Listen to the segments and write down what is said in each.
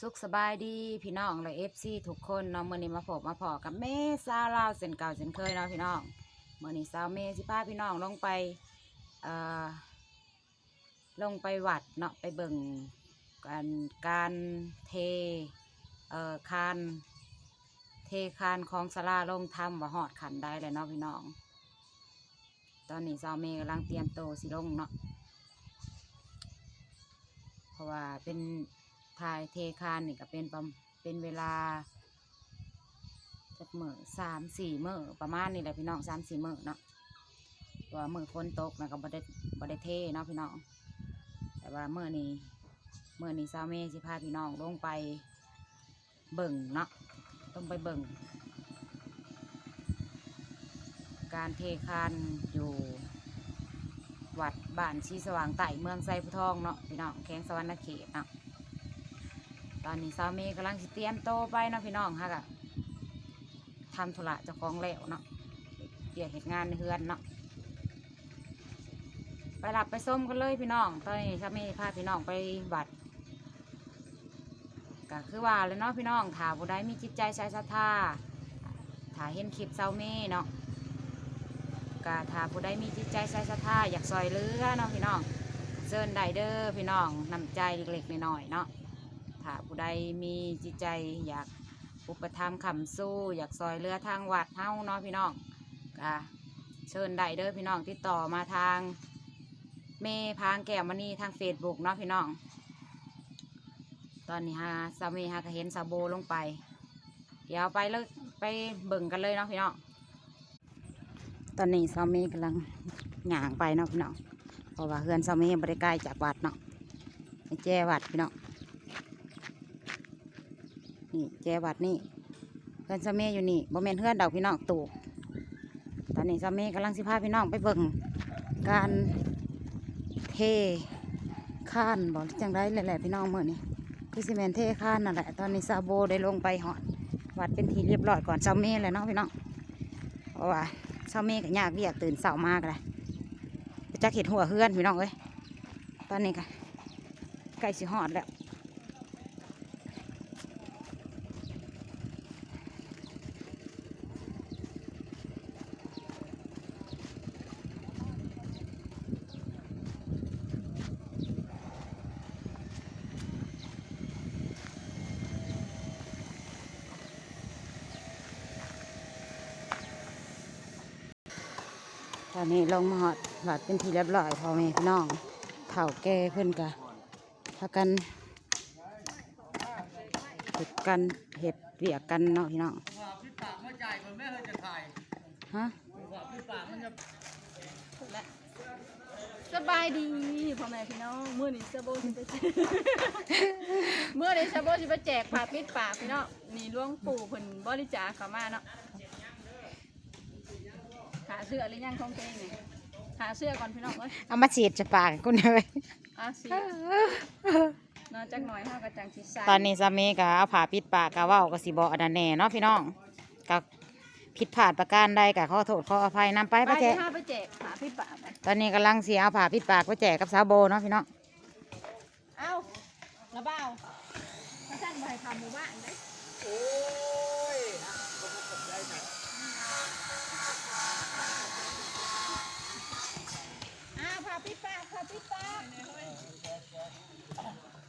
สุขสบายดีพี่น้องและเอฟซีทุกคนเนาะมื่อนี้มาพบมาพอกับเมซาลาวเส้นเก่าเส้นเคยเนาะพี่น้องเมื่อนี้สาวเมสิพาพี่น้องลงไปเอ่อลงไปวัดเนาะไปเบิ่งการการเทเอ่อคานเทคานของสลาลงทำว่าหอดขันได้เลยเนาะพี่น้อง ตอนนี้สาวเมกำลังเตรียมโตสิลงเนาะเพราะว่าเป็น ทายเทคานนี่ก็เป็นประมเป็นเวลาจักมื่อสามสี่มื่อประมาณนี้แหละพี่น้องสามสี่มื่อเนาะเพราะว่ามื่อฝนตกนะก็บ่ได้บ่ได้เทเนาะพี่น้อง แต่ว่าเมื่อนี้เมื่อนี้ซาวเมสิพาพี่น้องลงไปเบิ่งเนาะต้องไปเบิ่ง การเทคานอยู่วัดบ้านชีสว่างไต่เมืองไซพุทองเนาะพี่น้องแข้งสวรรณเขตเนาะ ตอนนี้สาวเมย์กำลังสิเตรียมโตไปเนาะพี่น้องฮะกะทำธุระเจ้าของแล้วเนาะเกี่ยวเหตุงานเฮือนเนาะไปหลับไปส้มกันเลยพี่น้อง ตอนนี้สาวเมย์พาพี่น้องไปวัดก็คือว่าเลยเนาะพี่น้องถ้าผู้ใดมีจิตใจใช้ศรัทธาถ้าเห็นคลิปสาวเมย์เนาะกาถ้าผู้ใดมีจิตใจใส่ศรัทธาอยากซอยเหลือเนาะพี่น้องเชิญได้เด้อพี่น้องนำใจเล็กๆน้อยๆเนาะ ถ้าผู้ใดมีจิตใจอยากอุปถัมภ์คำสู้ อยากซอยเหลือทางวัดเฮาเนาะพี่น้องกาเชิญได้เด้อพี่น้องติดต่อมาทางเมพางแก้วมณีทางเฟซบุ๊กเนาะพี่น้อง ตอนนี้ฮะสามีฮะก็เห็นซาโบลงไป เดี๋ยวไปเลยไปเบิ่งกันเลยเนาะพี่น้อง ตอนนี้ซามีกำลังหย่างไปเนาะพี่น้อง เพราะว่าเฮือนซามีบริใกล้จากวัดเนาะไปแจ้วัดพี่น้อง นี่แจ้วัดนี่เฮือนซาเมีอยู่นี่บ่แม่นเฮือนดอกพี่น้องตู่ตอนนี้ซาเมีกำลังสิพาพี่น้องไปเบิ่งการเทข้านบอกจังไรแหละๆพี่น้องเมื่อนี้คือซีเมนเทข้านนั่นแหละตอนนี้ซาโบได้ลงไปหอดวัดเป็นทีเรียบร้อยก่อนซาเมีเลยเนาะพี่น้องเพราะว่าเช้าเมฆยากเวียกตื่นเสามากเลยจักเห็ดหัวเฮือนพี่น้องเอ้ยตอนนี้ก็ใกล้สิหอดแล้ว อนนี้ลงมาหอดวัดเป็นทีเรียบร้อยพ่อแม่พี่น้องเถ่าแก่เพิ่นกะพากันเห็ดกันเห็ดเวียกกันเนาะพี่น้องพี่ปากมาจ่ายคนแม่เลยจะถ่ายฮะพี่ปากมันจะสบายดีพ่อแม่พี่น้องมื้อนี้ซาโบสิไปแจกมื้อนี้ซาโบสิไปแจกผ้าปิดปากพี่น้องนี่หลวงปู่เพิ่นบริจาคเข้ามาเนาะ หาเสื้อหรือยังของตัวเองนี่หาเสื้อก่อนพี่น้องเอ้ยเอามาฉีดจะปากกูเลยอะสินอนจักหน่อยเฮาก็จังสิใส่ตอนนี้สามีก็เอาผ้าปิดปากกะเว้าก็สิบ่อันนั้นแน่เนาะพี่น้องก็ผิดพลาดประการใดก็ขอโทษขออภัยนำไปไปประแจเดี๋ยวเฮาไปแจกผ้าปิดปากกันตอนนี้กำลังสิเอาผ้าปิดปากไปแจกกับสาวโบเนาะพี่น้องเอ้าระเบ้าถ้าท่านบ่ให้ทำหมู่บ้านเด้โอ้ย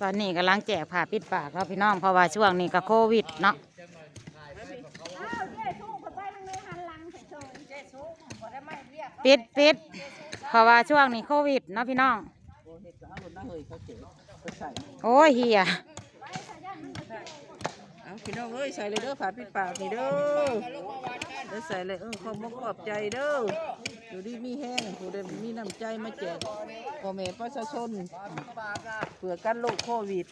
ตอนนี้กำลังแจกผ้าปิดปากแล้วพี่น้องเพราะว่าช่วงนี้ก็โควิดเนาะอ้าวเจ๊สู้คนไปทางนี้หันหลังเฉยๆเจ๊สู้บ่ได้ไม่เรียกปิดปิดเพราะว่าช่วงนี้โควิดเนาะพี่น้องเห็ดสามคนน่าเฮยเขาเจ๋งเขาใส่โอ้ยเฮียเอา พี่น้องเอ้ยใส่เลยเด้อฝาปิดปากนี่เด้อเด้อใส่เลยเออขอบมขอบใจเด้ออยู่ดีมีแห้งผู้ใดมีน้ำใจมาแจกพ่อแม่ประชาชนเพื่อกันโรคโควิด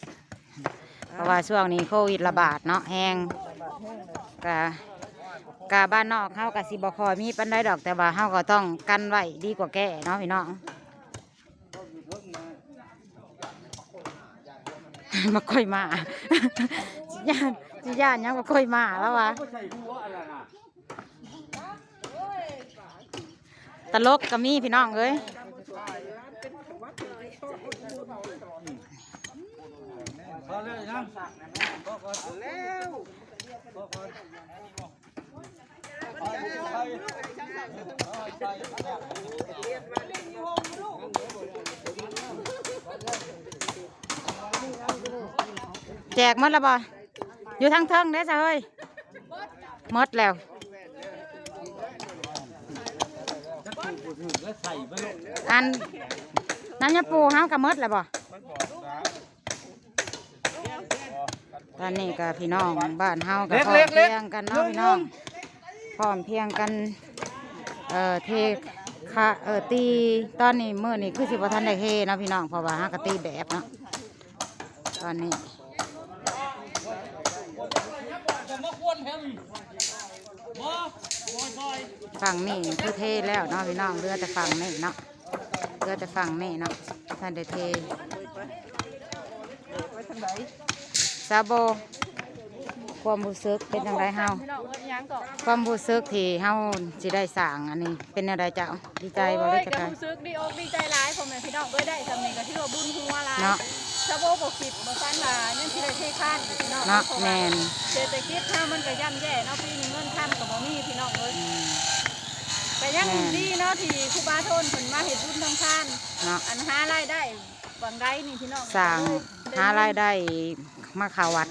เพราะว่าช่วงนี้โควิดระบาดเนาะแห้งกะกะบ้านนอกเฮากับสิบคอยมีปันได้ดอกแต่ว่าเฮาก็ต้องกันไว้ดีกว่าแก่เนาะพี่น้องมาค่อยมาสิย่า สิย่านยังมาค่อยมาแล้ววะตลกก็มีพี่น้องเอ้ยพอเลยนะแจกหมดแล้วบ่ อยู่ทางเทิงเด้อจ้ะเฮ้ยหมดแล้วอันน้ำยาปูเฮากับมดแล้วบ่ตอนนี้ก็พี่น้องบ้านเฮากับพร้อมเพรียงกันเนาะพี่น้องพร้อมเพรียงกันเอ่อเทค่ะเอ่อตีตอนนี้มื้อนี้คือสิบ่ทันได้เฮเนาะพี่น้องเพราะว่าเฮาก็ตีแบบเนาะตอนนี้ ฝั่งนี่คือเทแล้วเนาะพี่น้องเรือแต่ฝั่งนี่เนาะเรือแต่ฝั่งนี่เนาะท่านได้เทไปทางไหนซาโบความรู้สึกเป็นจังไรเฮาพี่น้องเอ้ยยังก่อนความรู้สึกที่เฮาสิได้สั่งอันนี้ เป็นอะไรเจ้าดีใจบ่โอ้ได้ยจัก็งไดรู้สึกดีอกดีใจร้ายผมแม่พี่น้องเอ้ยได้สำเนียงกับที่ว่าบุญหัวร้ายเนาะ ชาวโบกคิดบ่ฟันว่ายังที่ได้เทข้านอยู่พี่น้องเนาะแม่นเศรษฐกิจถ้ามันก็ย่ำแย่เนาะปีนี้เงินท่านก็บ่มีพี่น้องเอ้ยอืมแต่ยังแม่นดีเนาะที่ครูบาโทนเพิ่นมาเฮ็ดบุญทางท่านเนาะอันหารายได้บางไดนี่พี่น้องสั่งหารายได้มาเข่าวัด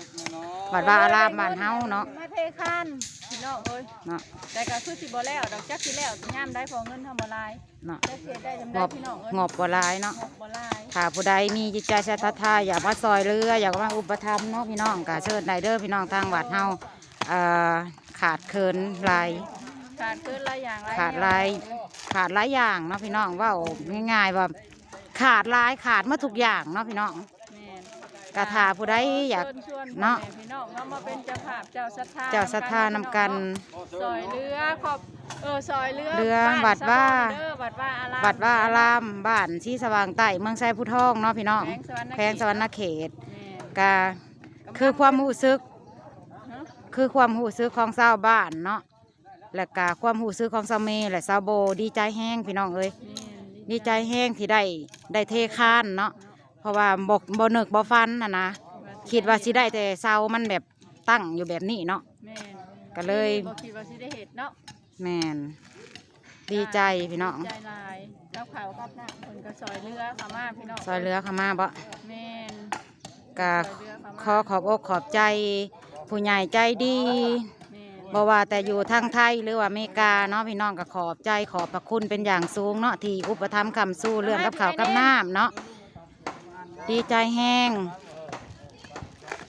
วัดว่าอารามบ้านเฮาเนาะมาเทข้านพี่ น้องเอ้ยเนาะแต่ก็คือสิบ่แล้วดอกจักสิแล้วยามได้พอเงินทำบ่หลายเนาะได้เสียได้จำงได้บพี่น้องเอ้ยงบบ่หลายเนาะ งบบ่หลายถ้าผู้ใดมีจิตใจศรัทธาอยากมาซอยเรืออยากมาอุปถัมภ์เนาะพี่น้องก็เชิญได้เด้อพี่น้องทางวัดเฮาเอ่อขาดเคินหลาย ขาดเกินหลายอย่างหลายขาดหลาย ขาดหลายอย่างเนาะพี่น้องเว่าง่ายๆว่าขาดหลายขาดมาทุกอย่างเนาะพี่น้องแม่น กระถาผู้ใดอยากเชิญชวนเนาะพ่อแม่พี่น้องเนาะมาเป็นเจ้าภาพเจ้าศรัทธาเจ้าศรัทธานำกัน ซอยเรือขอบเออซอยเรือเรือบ้นวัดว่า สะโพกเด้อวัดว่าอารามวัดว่าอารามบ้านที่สว่างใต้เมืองไซผู้ทองเนาะพี่น้องแขวงสวรรณเขตแขวงสวรรณเขตแม่นก็คือความรู้สึกฮะคือความรู้สึกของชาวบ้านเนาะและก็ความรู้สึกของสามีและสาวโบดีใจแห้งพี่น้องเอ้ยแม่นดีใจแห้งที่ได้ได้เทค้านเนาะ เพราะว่าบกบนึกบ่ฟันนะนะคิดว่าสิได้แต่เสามันแบบตั้งอยู่แบบนี้เนาะ แม่นก็เลย บ่คิดว่าสิได้เห็ดเนาะแมนดีใจพี่น้องใจหลายกับข่าวกับหน้าเพิ่นก็ซอยเรือเข้ามาพี่น้องซอยเรือเข้ามาบ่แม่นก็ซอยเรือเข้ามาขอขอบอกขอบใจ ผู้ใหญ่ใจดีแม่นบ่ว่าแต่อยู่ทางไทยหรือว่าอเมริกาเนาะพี่น้องก็ขอบใจขอบพระคุณเป็นอย่างสูงเนาะที่อุปถัมภ์คำสู้เรื่องกับข้าวกับน้ำเนาะ ดีใจแห้ง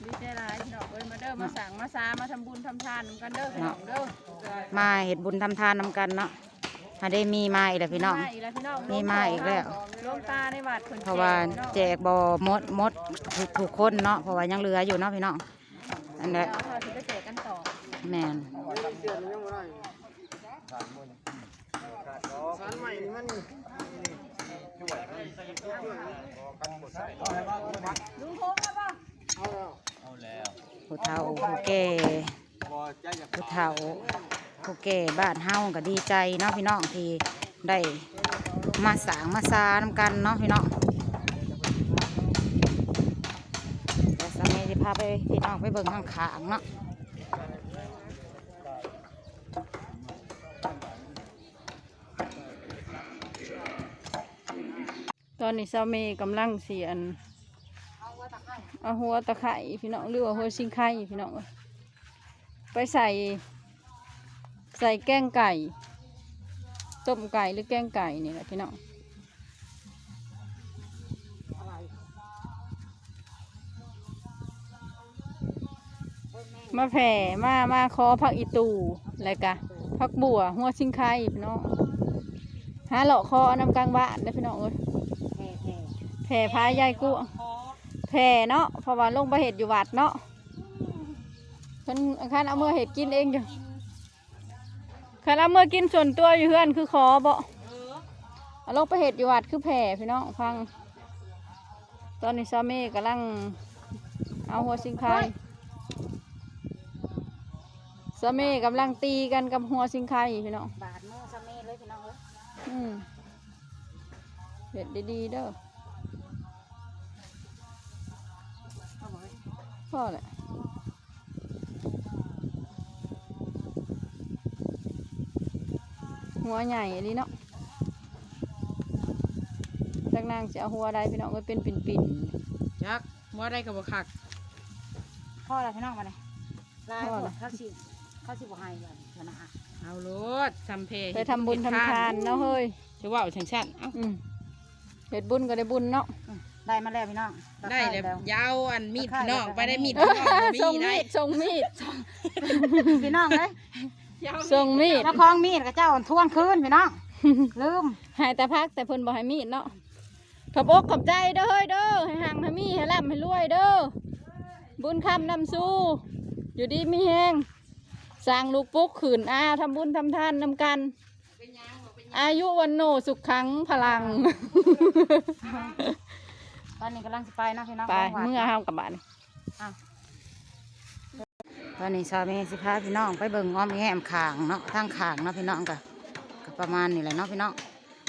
ดีใจหลายพี่น้องเอ้ยมาเด้อมาสั่งมาซามาทำบุญทำทานนำกันเด้อพี่น้องเด้อมาเห็ดบุญทำทานนำกันเนาะถ้าได้มีมาอีกแล้วพี่น้อง มาอีกแล้วพี่น้องมีมาอีกแล้วหลวงตาในวัดเพิ่นเพราะว่าแจแจกกบ่หมดหมดทุกทุกคนเนาะเพราะว่ายังเหลืออยู่เนาะพี่น้องอันนี้เนาะเราสิไปแจกกันต่อแมนลุงโคงแล้วป่ะ ผู้เฒ่าผู้แก่ผู้เฒ่าผู้แก่บ้านเฮาก็ดีใจเนาะพี่น้องที่ได้มาสางมาซานำกันเนาะพี่น้องเดี๋ยวสามีจะพาไปพี่น้องไปเบิ่งข้างขางเนาะ อนนี้ซาเมกำลังเสียนเอาหัวตะไคร่พี่น้องหรือว่าหัวซิงไข่พี่น้องไปใส่ ใส่แกงไก่ต้มไก่หรือแกงไก่นี่แหละพี่น้องมาแผ่มามาขอผักอีตูอะไรกะผักบัวหัวซิงไข่พี่น้องหาเหลาะคอเอานำกลางบ้านได้พี่น้องเอ้ย แผ่พายยายกุ้งแผ่เนาะเพราะว่าลงไปเห็ดอยู่วัดเนาะเพิ่นอังคันเอาเมื่อเห็ดกินเองอยู่คันเอาเมื่อกินส่วนตัวอยู่เพื่อนคือขอบ่เอาลงไปเห็ดอยู่วัดคือแผ่พี่น้องฟัง ตอนนี้ซาเม่กำลังเอาหัวสิงไคซาเม่กำลังตีกันกับหัวสิงไคพี่น้องบาทมือสามีเลยพี่น้องเอ้ยอืมเห็ดดีๆเด้อ พ่อแหละหัวใหญ่อันนี้เนาะจากนางจะเอาหัวใดพี่น้องก็เป็นปิ่นปิ่นจักว่าได้กับบ่คักพ่ออะไรพี่น้องมาเลยลายพ่อเขาสิเขาสิบ่ให้เดี๋ยวนะฮะเอาโลดทำเพๆไปทำบุญทำทานเนาะเฮ้ยจะว่าชังชันเอ้าอืมเฮ็ดบุญก็ได้บุญเนาะ ได้มาแล้วพี่น้องได้เลยแล้วยาวอันมีดตะไคร้พี่น้องแล้วไปได้มีดเอพี่น้องอบ่ส่งมีมีได้ดส่งมีดพี่น้องเลยยาวส่งมีดแล้วคลองมีดกับเจ้าทวงคืนพี่น้อง ลืมใหายแต่พักแต่เพิ่นบ่ให้มีดเนาะขอบอกขอบใจเด้อเฮ้ยเด้อให้ห่างให้มีให้ร่ำให้รวยเด้อบุญคำนำสู้ อยู่ดีมีแห้งสร้างลูกปุ๊กขืนอาทำบุญทำทานนำกัน อายุวันโนสุขขังพลังต อนนี้กำลังสิไปเนาะพี่น้องไปของหวานเมื่อห้ามกลับบ้านตอนนี้ชาวเมสิพาพี่น้องไปเบิ่งอ้อมแง้มขางเนาะทางขางเนาะพี่น้องก็ก็ประมาณนี้แหละเนาะพี่น้อง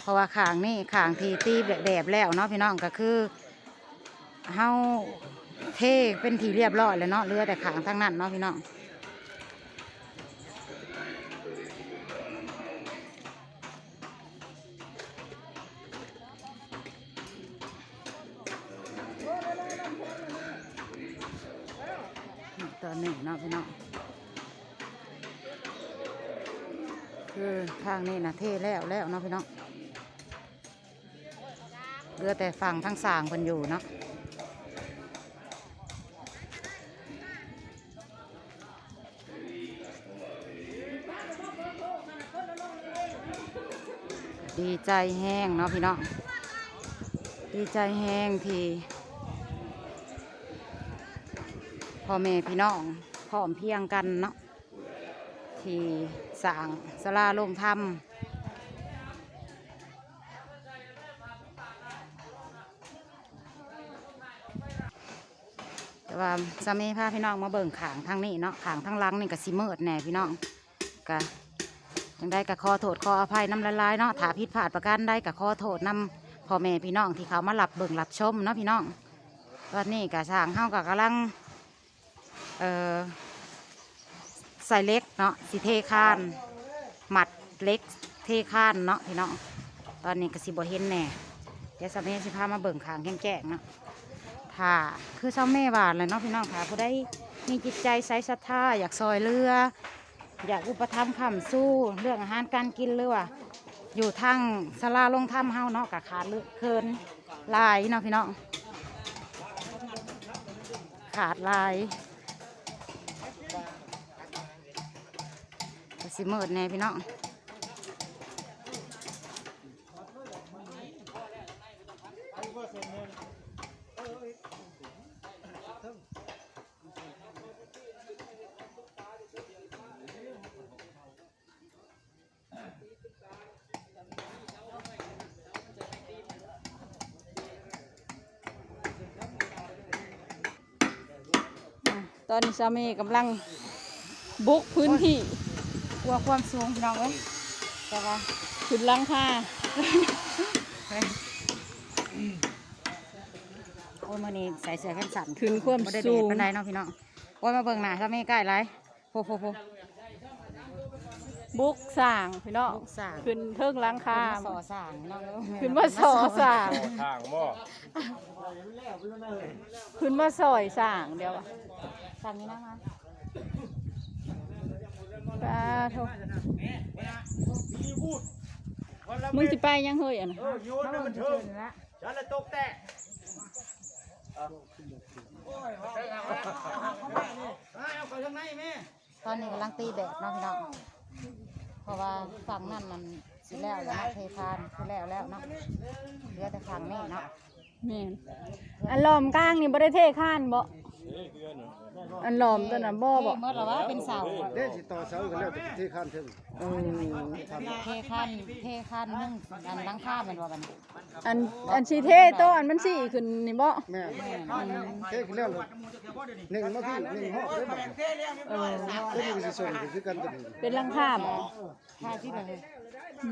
เพราะว่าขางนี่ขางที่ตีแบบแล้วเนาะพี่น้องก็คือเฮาเทเป็นทีเรียบร้อยเลยเนาะเหลือแต่ขางทางนั้นเนาะพี่น้อง ตอนนี้เนาะพี่น้องคือทางนี้นะเทแล้วแล้วเนาะพี่น้องเหลือแต่ฝั่งทางสางเพิ่นอยู่เนาะดีใจแห้งเนาะพี่น้องดีใจแห้งที่ พ่อแม่พี่น้องพร้อมเพียงกันเนาะที่สร้างสลาลงธรรมแต่ว่าสามีพาพี่น้องมาเบิ่งขางทางนี้เนาะขางทางลังนี่ก็สิเมิดแน่พี่น้องก็ยังได้กับขอโทษขออภัยน้ำละลายเนาะถ้าผิดพลาดประการใดกับขอโทษนำพ่อแม่พี่น้องที่เขามาหลับเบิ่งหลับชมเนาะพี่น้องตอนนี้กะสางเฮากับกำลัง เอ่อใส่เล็กเนาะสิเทคานหมัดเล็กเทคานเนาะพี่น้องตอนนี้ก็สิบเห็นแน่เดี๋ยวสามีสิพามาเบิ่งขางแจ้งเนาะถ้าคือเจ้าแม่บาทเลยเนาะพี่น้องค่ะผู้ใดมีจิตใจใสศรัทธาอยากซอยเรือ อยากอุปถัมภ์คำสู้เรื่องอาหารการกินหรือว่าอยู่ทางสลาลงถ้ำเฮาเนาะกะขาดเหลือเคินลายเนาะพี่น้องขาดลาย สิเมิดแน่พี่น้องตอนนี้สามีกำลังบุกพื้นที่ กลัวความสูงพี่น้องเอ้ยแต่ว่าขึ้นหลังคาโอ้ยมื่อนี้ใส่เสื้อแขนสั้นขึ้นความบ่ได้เดสูดงปานใดเนาะพี่น้องโอ้ยมาเบิ่งหน้าถ้าไม่ใกล้ไรโฟโฟโฟบุกสร้างพี่น้องลูกสาวขึ้นเทิงหลังคาสอสางเนาะขึ้นมาสอสร้าง ทางบ่ขึ้นมาซอยสร้างเดี๋ยวอะสั่งนี้นะคะ ปลาโทมึงสิไปยังเฮ้ยอะนะเออโยนมาให้เบิ่มังนเฉเถิงยๆละฉันละตกแตะตอนนี้กำลังตีแดดเนาะพี่น้องเพราะว่าฝั่งนั่นมันสิแล้วแล้วเนาะเทพานสิแล้วแล้วเนาะเหลือแต่ฝั่งนี้เนาะแม่นอันหลอมกลางนี่บ่ได้เทข้านบ่ อันหลอมตัวนั้นบ่บ่เมื่อเราว่าเป็นเสาอะเด้สิต่อเสากันแล้วแต่ที่ข้านถึงเทคันเทคันนึ่งอันหลังคาเป็นว่ากันอันอันสิเทโตอันมันสิขึ้นนี่บ่แม่เท่กันแล้วหนึ่งมาพี่หนึ่งหอกได้บ่เออก็มีสิส่งคือกันตัวนี้เป็นหลังคาบ่คาที่เลย เ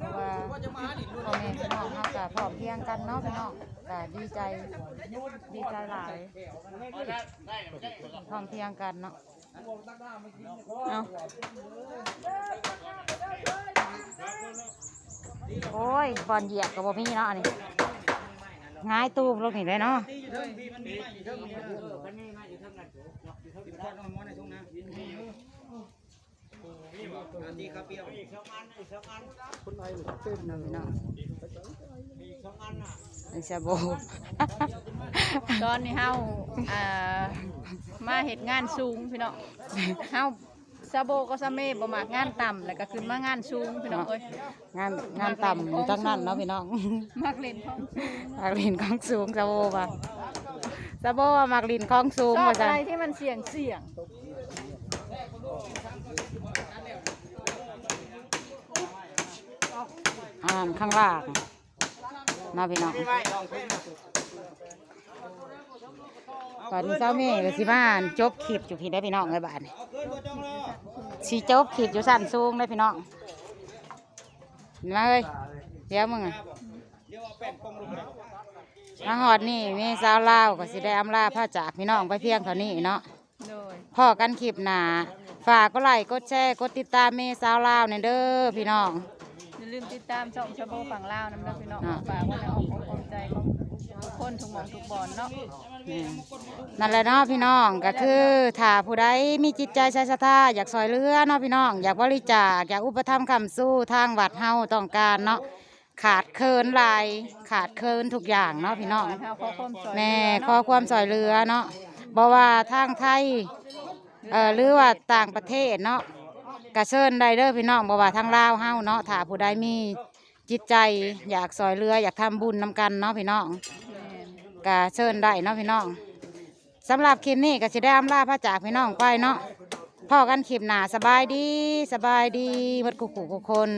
พราะว่าพ่อแม่พี่น้องเขาก็พร้อมเพรียงกันเนาะพี่น้องก็ดีใจดีใจหลายพร้อมเพรียงกันเนาะเอาโอ้ยบอลเหยียบกับบ่มีเนาะอันนี่ง่ายตูมลงนี่เลยเนาะคนไทยมันเต้น น้องพี่น้องอันชาโบ ตอนนี้เฮาอ่ามาเฮ็ดงานสูงพี่น้องเฮาซาโบก็ซาเม่บ่มากงานต่ำแล้วก็ขึ้นมางานสูงพี่น้องเอ้ยงานงานต่ำอยู่ทั้งนั้นเนาะพี่น้องมักเล่นของสูงมากลินของสูงซาโบป่ะซาโบว่ามากลินของสูงชอบว่าอะจันไรที่มันเสี่ยงเสี่ยง อ่านข้างล่างเนาะพี่น้องก่อนนี้เจ้าแม่ก็สิมาอ่านจบคลิปอยู่พี่ได้อพี่น้องเลยบ้านนี่สีจบคลิปอยู่สั้นสูงได้อพี่น้องเห็นไหมาเลยเดี๋ยวมึงอะมาหอดนี่มีสาวลาวก็สิได้อำลาผ้าจากพี่น้องไปเพียงเท่านี้เนาะโดยพอกันคลิปหนาฝากก็ไลค์กดแชร์กดติดตามเมสาวลาวเนี่ยเด้อพี่น้อง อย่าลืมติดตามช่องชาโบฝั่งลาวน้ำเด้อพี่น้องอ่าฝากไว้ในอ้อมอกอ้อมใจของทุกคนทุกหมองทุกบอนเนาะนี่นั่นแหละเนาะพี่น้องก็คือถ้าผู้ใดมีจิตใจใช้ศรัทธาอยากซอยเหลือเนาะพี่น้อง อยากบริจาคอยากอุปถัมภ์คำสู้ทางวัดเฮาต้องการเนาะขาดเคินหลายขาดเคินทุกอย่างเนาะพี่น้องเฮาขอความสวยแม่เหลืขอความซอยเหลือเนาะบอว่าทางไทยเอ่อหรือว่าต่างประเทศเนาะ กระเชิญได้เด้อพี่น้องบอว่าทางลาวเฮาเนาะถ้าผู้ใดมีจิตใจอยากซอยเรืออยากทำบุญนำกันเนาะพี่น้องแม่นกะเชิญได้เนาะพี่น้องสำหรับคลิปนี้ก็จะได้อำลาพระจากพี่น้องไปเนาะพ่อกันคลิปหนาสบายดีสบายดีหมดกุกกุกคน